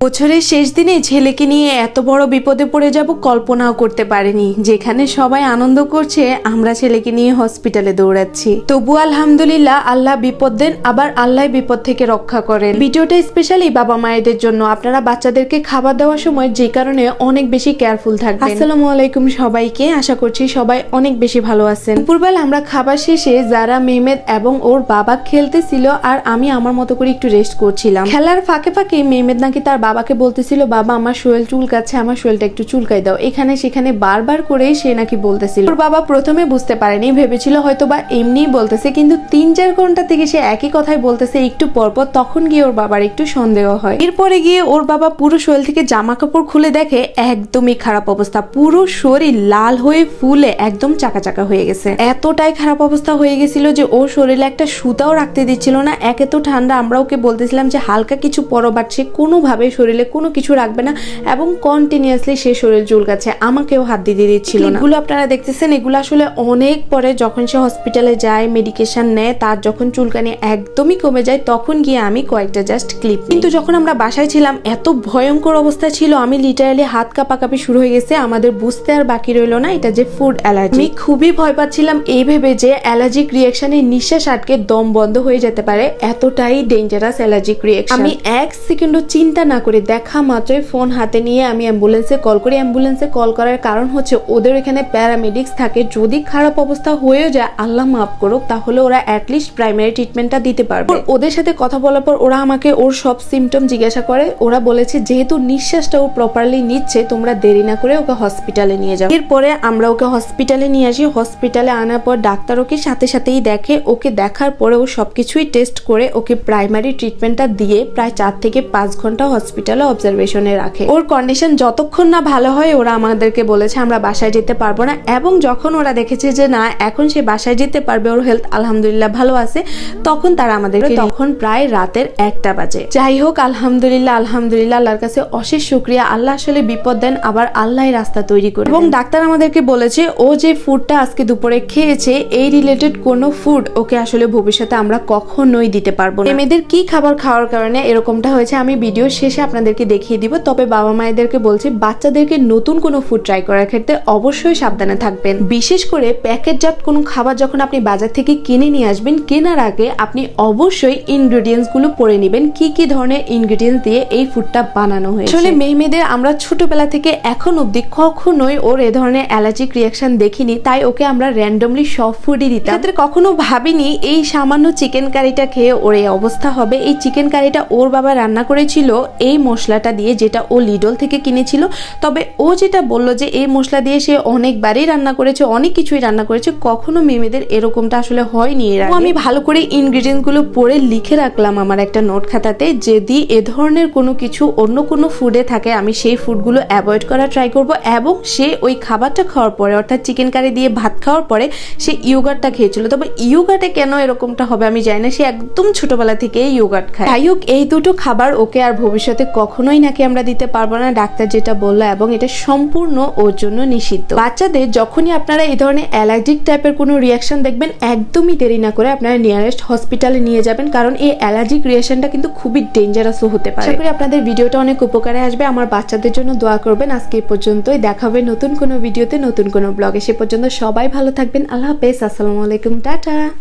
বছরের শেষ দিনে ছেলেকে নিয়ে এত বড় বিপদে পড়ে যাব কল্পনাও করতে পারিনি। যেখানে সবাই আনন্দ করছে আমরা ছেলেকে নিয়ে হসপিটালে দৌড়াচ্ছি। তবু আলহামদুলিল্লাহ আল্লাহ বিপদ দেন আবার আল্লাহ বিপদ থেকে রক্ষা করেন। ভিডিওটা স্পেশালি বাবা মায়েদের জন্য। আপনারা বাচ্চাদেরকে খাবার দেওয়ার সময় যে কারণে অনেক বেশি কেয়ারফুল থাকবেন। আসসালামু আলাইকুম সবাইকে। আশা করছি সবাই অনেক বেশি ভালো আছেন। দুপুরবেলা আমরা খাবার শেষে যারা মেহমেদ এবং ওর বাবা খেলতেছিল আর আমি আমার মতো করে একটু রেস্ট করছিলাম। খেলার ফাঁকে ফাঁকে মেহমেদ নাকি তার বাবাকে বলতেছিল, বাবা, আমার শরীর চুলকাচ্ছে, আমার শরীরটা একটু চুলকাই দাও। এখানে সেখানে বারবার করেই সে নাকি বলতেছিল। ওর বাবা প্রথমে বুঝতে পারেনি, ভেবেছিল হয়তো বা এমনিই বলতেছে, কিন্তু তিন চার ঘণ্টা থেকে সে একই কথাই বলতেছে, একটু পরপর তখন গিয়ে ওর বাবার একটু সন্দেহ হয়। এরপরে গিয়ে ওর বাবা পুরো শরীর থেকে জামা কাপড় খুলে দেখে, একদমই খারাপ অবস্থা। পুরো শরীর লাল হয়ে ফুলে একদম চাকা চাকা হয়ে গেছে। এতটাই খারাপ অবস্থা হয়ে গেছিল যে ও শরীরে একটা সুতাও রাখতে দিচ্ছিল না। একে তো ঠান্ডা, আমরা ওকে বলতেছিলাম যে হালকা কিছু পরো, বাট সে কোনোভাবে শরীরে কোনো কিছু রাখবে না এবং কন্টিনিউয়াসলি সে শরীর চুলকাচ্ছে আমাকেও হাত দিয়ে দিচ্ছিল এগুলো আপনারা দেখতেছেন এগুলো আসলে অনেক পরে যখন সে হসপিটালে যায় মেডিকেশন নেয় তার যখন চুলকানি একদমই কমে যায় তখন গিয়ে আমি কয়েকটা জাস্ট ক্লিপ কিন্তু যখন আমরা বাসায় ছিলাম এত ভয়ঙ্কর অবস্থা ছিল আমি লিটারালি হাত কাঁপাকাঁপি শুরু হয়ে গেছে আমাদের বুঝতে আর বাকি রইল না এটা যে ফুড অ্যালার্জি আমি খুবই ভয় পাচ্ছিলাম এই ভেবে যে অ্যালার্জিক রিয়াকশনে নিঃশ্বাস আটকে দম বন্ধ হয়ে যেতে পারে এতটাই ডেঞ্জারাস অ্যালার্জিক রিয়াকশন আমি এক সেকেন্ডও চিন্তা না করে দেখা মাত্রই ফোন হাতে নিয়ে আমি অ্যাম্বুলেন্সে কল করি। অ্যাম্বুলেন্সে কল করার কারণ হচ্ছে ওদের এখানে প্যারামেডিক্স থাকে। যদি খারাপ অবস্থা হয়েও যায় আল্লাহ মাফ করুক তাহলে ওরা অ্যাটলিস্ট প্রাইমারি ট্রিটমেন্টটা দিতে পারবে। ওদের সাথে কথা বলার পর ওরা আমাকে ওর সব সিমটম জিজ্ঞাসা করে। ওরা বলেছে যেহেতু নিঃশ্বাসটা ও প্রপারলি নিচ্ছে তোমরা দেরি না করে ওকে হসপিটালে নিয়ে যাও। এরপরে আমরা ওকে হসপিটালে নিয়ে আসি। হসপিটালে আনার পর ডাক্তার ওকে সাথে সাথেই দেখে। ওকে দেখার পরে ও সবকিছুই টেস্ট করে ওকে প্রাইমারি ট্রিটমেন্টটা দিয়ে প্রায় চার থেকে পাঁচ ঘণ্টা হসপিটালে অবজারভেশনে রাখে। ওর কন্ডিশন যতক্ষণ না ভালো হয় ওরা আমাদেরকে বলেছে আমরা বাসায় যেতে পারব না। এবং যখন ওরা দেখেছে যে না এখন সে বাসায় যেতে পারবে ওর হেলথ আলহামদুলিল্লাহ ভালো আছে তখন তারা আমাদের তখন প্রায় রাতের একটা বাজে। যাই হোক আলহামদুলিল্লাহ আলহামদুলিল্লাহ আল্লাহর কাছে অশেষ শুক্রিয়া। আল্লাহ আসলে বিপদ দেন আবার আল্লাহ রাস্তা তৈরি করে এবং ডাক্তার আমাদেরকে বলেছে ও যে ফুডটা আজকে দুপুরে খেয়েছে এই রিলেটেড কোনো ফুড ওকে আসলে ভবিষ্যতে আমরা কখনোই দিতে পারব না। মেয়েদের কি খাবার খাওয়ার কারণে এরকমটা হয়েছে আমি ভিডিও শেষে আপনাদেরকে দেখিয়ে দিব তবে বাবা মায়েদেরকে বলছি বাচ্চাদেরকে নতুন কোনো ফুড ট্রাই করার ক্ষেত্রে অবশ্যই সাবধানে থাকবেন। বিশেষ করে প্যাকেটজাত কোনো খাবার যখন আপনি বাজার থেকে কিনে নিয়ে আসবেন কেনার আগে আপনি অবশ্যই ইনগ্রেডিয়েন্টসগুলো পড়ে নেবেন কি কি ধরনের ইনগ্রেডিয়েন্টস দিয়ে এই ফুডটা বানানো হয়েছে। আসলে মেয়েমেয়েদের আমরা ছোটবেলা থেকে এখন অবধি কখনোই ওর এ ধরনের অ্যালার্জিক রিয়াকশন দেখিনি তাই ওকে আমরা র্যান্ডমলি সব ফুডই দিতাম। ক্ষেত্রে কখনো ভাবিনি এই সামান্য চিকেন কারিটা খেয়ে ওর এই অবস্থা হবে। এই চিকেন কারিটা ওর বাবা রান্না করেছিল এই মশলাটা দিয়ে যেটা ও লিডল থেকে কিনেছিল তবে ও যেটা বলল যে এই মশলা দিয়ে সে অনেকবারই রান্না করেছে অনেক কিছুই রান্না করেছে কখনো মেমেদের এরকমটা আসলে হয়নি এর। আমি ভালো করে ইনগ্রেডিয়েন্টগুলো পড়ে লিখে রাখলাম আমার একটা নোট খাতাতে যদি এ ধরনের কোনো কিছু অন্য কোনো ফুডে থাকে আমি সেই ফুডগুলো অ্যাভয়েড করা ট্রাই করব এবং সে ওই খাবারটা খাওয়ার পরে অর্থাৎ চিকেন কারি দিয়ে ভাত খাওয়ার পরে সে ইয়োগার্টটা খেয়েছিল তবে ইয়োগার্টে কেন এরকমটা হবে আমি জানি না সে একদম ছোটবেলা থেকে ইয়োগার্ট খায় যাই হোক এই দুটো খাবার ওকে আর ভবিষ্যতে কখনোই নাকি আমরা দিতে পারব না, ডাক্তার যেটা বলল এবং এটা সম্পূর্ণ ওর জন্য নিষিদ্ধ। বাচ্চাদের যখনই আপনারা এই ধরনের অ্যালার্জিক টাইপের কোনো রিয়াকশন দেখবেন, একদমই দেরি না করে আপনারা নিয়ারেস্ট হসপিটালে নিয়ে যাবেন, কারণ এই অ্যালার্জিক রিয়াকশনটা কিন্তু খুবই ডেঞ্জারাসও হতে পারে। করি আপনাদের ভিডিওটা অনেক উপকারে আসবে। আমার বাচ্চাদের জন্য দোয়া করবেন। আজকে এই পর্যন্তই। দেখা হবে নতুন কোনো ভিডিওতে, নতুন কোনো ব্লগে সে পর্যন্ত সবাই ভালো থাকবেন। আল্লাহ হাফেজ। আসসালামু আলাইকুম। টাটা।